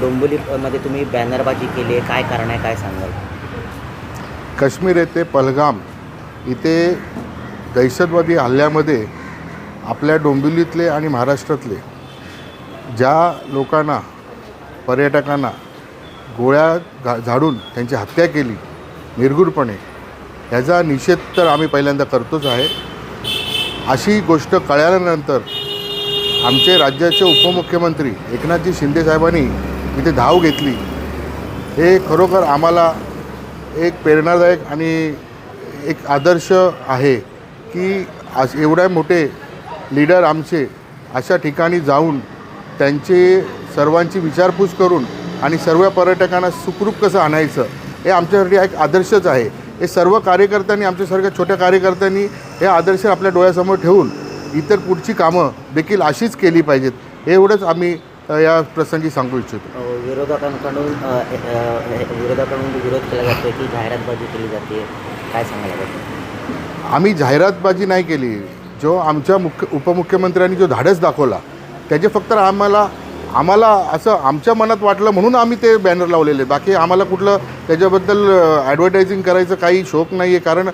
डोंबिवलीमध्ये तुम्ही बॅनरबाजी केली आहे. काय कारण आहे? काय सांगाल? काश्मीर येथे पलगाम इथे दहशतवादी हल्ल्यामध्ये आपल्या डोंबिवलीतले आणि महाराष्ट्रातले ज्या लोकांना पर्यटकांना गोळ्या घा झाडून त्यांची हत्या केली निर्गुणपणे ह्याचा निषेध तर आम्ही पहिल्यांदा करतोच आहे. अशी गोष्ट कळल्यानंतर आमचे राज्याचे उपमुख्यमंत्री एकनाथजी शिंदेसाहेबांनी इथे धाव घेतली. हे खरोखर आम्हाला एक प्रेरणादायक आणि एक आदर्श आहे की आज एवढ्या मोठे लीडर आमचे अशा ठिकाणी जाऊन त्यांचे सर्वांची विचारपूस करून आणि सर्व पर्यटकांना सुखरूप कसं आणायचं हे आमच्यासाठी एक आदर्शच आहे. हे सर्व कार्यकर्त्यांनी आमच्यासारख्या छोट्या कार्यकर्त्यांनी हे आदर्श आपल्या डोळ्यासमोर ठेवून इतर पुढची कामं देखील अशीच केली पाहिजेत. एवढंच आम्ही या प्रसंगी सांगू इच्छितो. विरोधकांकडून विरोधकांकडून विरोध केला जातो की जाहिरातबाजी केली जाते? काय सांगायला आम्ही जाहिरातबाजी नाही केली. जो आमच्या मुख्य उपमुख्यमंत्र्यांनी जो धाडस दाखवला त्याचे फक्त आम्हाला आम्हाला असं आमच्या मनात वाटलं म्हणून आम्ही ते बॅनर लावलेले. बाकी आम्हाला कुठलं त्याच्याबद्दल ॲडव्हर्टायझिंग करायचं काही शोक नाही आहे कारण